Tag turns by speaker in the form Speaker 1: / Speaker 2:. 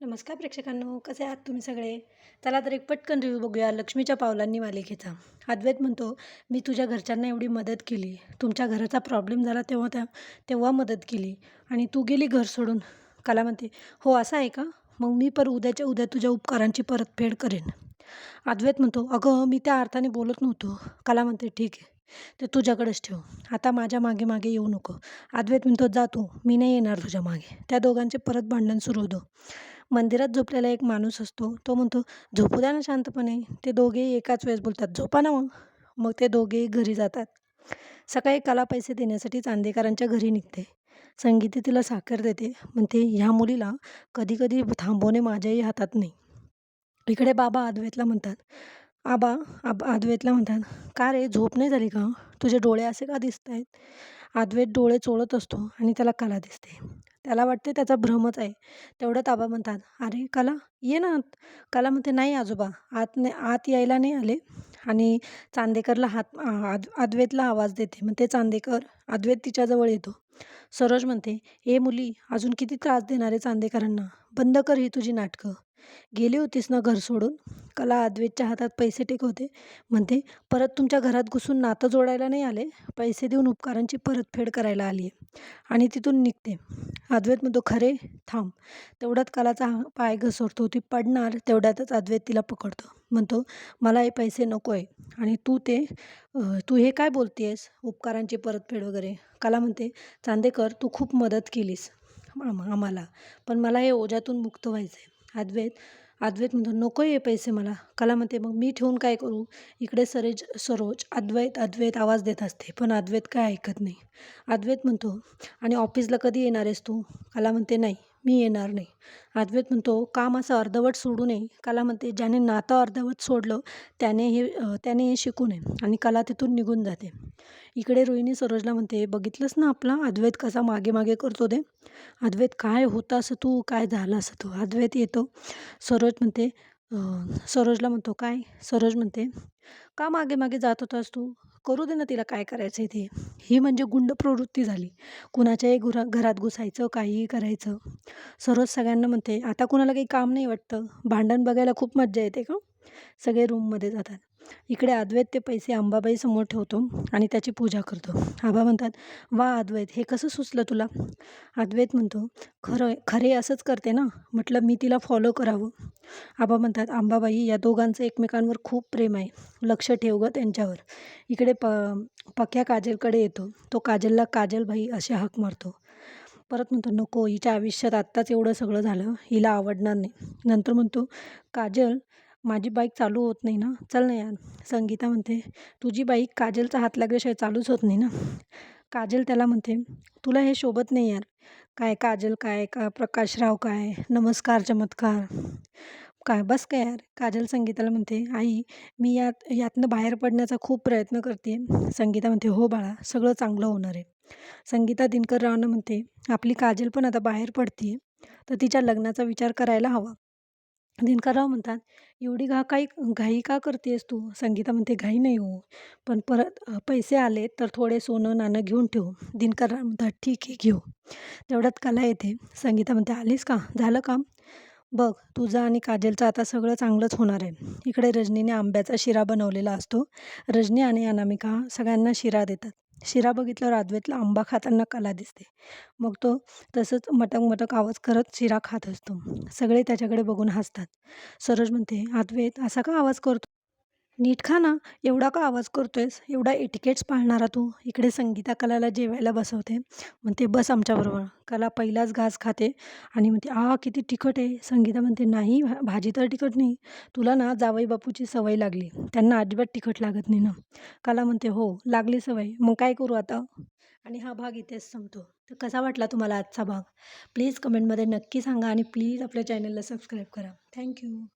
Speaker 1: नमस्कार प्रेक्षकांनो कसे आहात तुम्ही सगळे? चला तर एक पटकन रिव्ह्यू बघूया. लक्ष्मीच्या पावलांनी मालिकेचा अद्वैत म्हणतो मी तुझ्या घरच्यांना एवढी मदत केली. तुमच्या घराचा प्रॉब्लेम झाला तेव्हा त्या तेव्हा मदत केली. आणि तू गेली घर सोडून. कला म्हणते हो असं आहे का? मग मी पर उद्याच्या उद्या तुझ्या उपकारांची परतफेड करेन. अद्वैत म्हणतो अगं मी त्या अर्थाने बोलत नव्हतो. कला म्हणते ठीक आहे. ते तुझ्याकडेच ठेव. आता माझ्या मागे मागे येऊ नको. अद्वैत म्हणतो जा तू. मी नाही येणार तुझ्या मागे. त्या दोघांचे परत भांडण सुरू होतं. मंदिरात झोपलेला एक माणूस असतो. तो म्हणतो झोपू द्या ना शांतपणे. ते दोघेही एकाच वेळेस बोलतात झोपा ना मग. मग ते दोघेही घरी जातात. सकाळी कला पैसे देण्यासाठी चांदेकरांच्या घरी निघते. संगीती तिला साखर देते. म्हणते ह्या मुलीला कधी कधी थांबवणे माझ्याही हातात नाही. इकडे बाबा अद्वैतला म्हणतात आबा आब अद्वैतला म्हणतात का रे झोप नाही झाली का? तुझे डोळे असे का दिसत आहेत अद्वैत डोळे चोळत असतो आणि त्याला कला दिसते. त्याला वाटते त्याचा भ्रमच आहे. तेवढ्यात आबा म्हणतात. अरे कला? ये ना आत. कला म्हणते नाही आजोबा आत नाही आत यायला नाही आले. आणि चांदेकरला हात आद अद्वैतला आवाज देते. म्हणते चांदेकर अद्वैत तिच्याजवळ येतो. सरोज म्हणते ए मुली अजून किती त्रास देणार आहे चांदेकरांना. बंद कर ही तुझी नाटकं. गेली होतीस ना घर सोडून? कला अद्वैतच्या हातात पैसे टेकवते म्हणते परत तुमच्या घरात घुसून नातं जोडायला नाही आले? पैसे देऊन उपकारांची परतफेड करायला आली आहे. आणि तिथून निघते. अद्वैत म्हणतो खरे थांब. तेवढ्यात कलाचा पाय घसरतो. ती पडणार तेवढ्यातच अद्वैत तिला पकडतो. म्हणतो मला हे पैसे नको आहे. आणि तू ते तू हे काय बोलते आहेस उपकारांची परतफेड वगैरे. कला म्हणते चांदेकर तू खूप मदत केलीस. आम्हाला. पण मला हे ओझ्यातून मुक्त व्हायचं आहे अद्वैत अद्वैत म्हणतो नको आहे पैसे मला. कला म्हणते मग मी ठेवून काय करू? इकडे सरेज सरोज अद्वैत अद्वैत आवाज देत असते पण अद्वैत काय ऐकत नाही. अद्वैत म्हणतो आणि ऑफिसला कधी येणार आहेस तू? कला म्हणते नाही. मी येणार नाही. अद्वैत म्हणतो काम असं अर्धवट सोडू नये. कला म्हणते ज्याने नातं अर्धवट सोडलं त्याने हे त्याने हे शिकू नये आणि कला तिथून निघून जाते. इकडे रोहिणी सरोजला म्हणते बघितलंस ना आपला? अद्वैत कसा मागे मागे करतो ते? अद्वैत काय होता असं तू? काय झालं असं तू? अद्वैत येतो. सरोज म्हणते सरोजला म्हणतो काय? सरोज म्हणते का मागे मागे जात होतास तू? करू दे ना तिला काय करायचं आहे ते. ही म्हणजे गुंड प्रवृत्ती झाली. कुणाच्याही घुरा घरात घुसायचं काहीही करायचं. सरोज सगळ्यांना म्हणते आता कुणाला काही काम नाही वाटतं? भांडण बघायला खूप मज्जा येते का? सगळे रूममध्ये जातात. इकडे अद्वैत ते पैसे अंबाबाई समोर ठेवतो आणि त्याची पूजा करतो. आबा म्हणतात वा अद्वैत हे कसं सुचलं तुला? अद्वैत म्हणतो खरं खरे असंच करते ना? म्हटलं मी तिला फॉलो करावं. आबा म्हणतात अंबाबाई या दोघांचं एकमेकांवर खूप प्रेम आहे. लक्ष ठेव गं त्यांच्यावर. इकडे प पक्या काजलकडे येतो. तो काजलला काजलबाई असे हाक मारतो. परत म्हणतो नको हिच्या आयुष्यात आत्ताच एवढं सगळं झालं. हिला आवडणार नाही. नंतर म्हणतो काजल माझी बाईक चालू होत नाही ना. चल ना यार. संगीता म्हणते तुझी बाईक काजलचा हात लागल्याशिवाय चालूच होत नाही ना. काजल त्याला म्हणते तुला हे शोभत नाही यार. काय काजल काय का प्रकाशराव काय? नमस्कार चमत्कार. काय बस काय यार? काजल संगीताला म्हणते आई मी यात यातनं बाहेर पडण्याचा खूप प्रयत्न करते. संगीता म्हणते हो बाळा सगळं चांगलं होणार आहे. संगीता दिनकर रावनं म्हणते आपली काजल पण आता बाहेर पडते तर तिच्या लग्नाचा विचार करायला हवा. दिनकरराव म्हणतात एवढी घा काही घाई का करतेस तू? संगीता म्हणते घाई नाही हो. पण परत पैसे आले तर थोडे सोनं नाणं घेऊन ठेवू. दिनकरराव म्हणतात ठीक आहे घेऊ. तेवढ्यात कला येते. संगीता म्हणते आलीस का? झालं काम? बघ तुझं आणि काजलचं आता सगळं चांगलंच होणार आहे. इकडे रजनीने आंब्याचा शिरा बनवलेला असतो. रजनी आणि अनामिका सगळ्यांना शिरा देतात. शिरा बघितल्यावर अद्वैतला आंबा खाताना कला दिसते. मग तो तसंच मटक मटक आवाज करत शिरा खात असतो. सगळे त्याच्याकडे बघून हसतात. सरोज म्हणते अद्वैत असा का आवाज करतो? नीट खा ना. एवढा का आवाज करतोयस? एवढा एटिकेट्स पाळणारा तू. इकडे संगीता कलाला जेवायला बसवते. म्हणते बस आमच्याबरोबर. कला पहिलाच घास खाते. आणि म्हणते आ किती तिखट आहे. संगीता म्हणते नाही भाजी तर तिखट नाही. तुला ना जावई बापूची सवय लागली. त्यांना अजिबात तिखट लागत नाही ना. कला म्हणते हो लागली सवय. मग काय करू आता? आणि हा भाग इथेच संपतो. तर कसा वाटला तुम्हाला आजचा भाग? प्लीज कमेंटमध्ये नक्की सांगा आणि प्लीज आपल्या चॅनलला सबस्क्राईब करा. थँक्यू.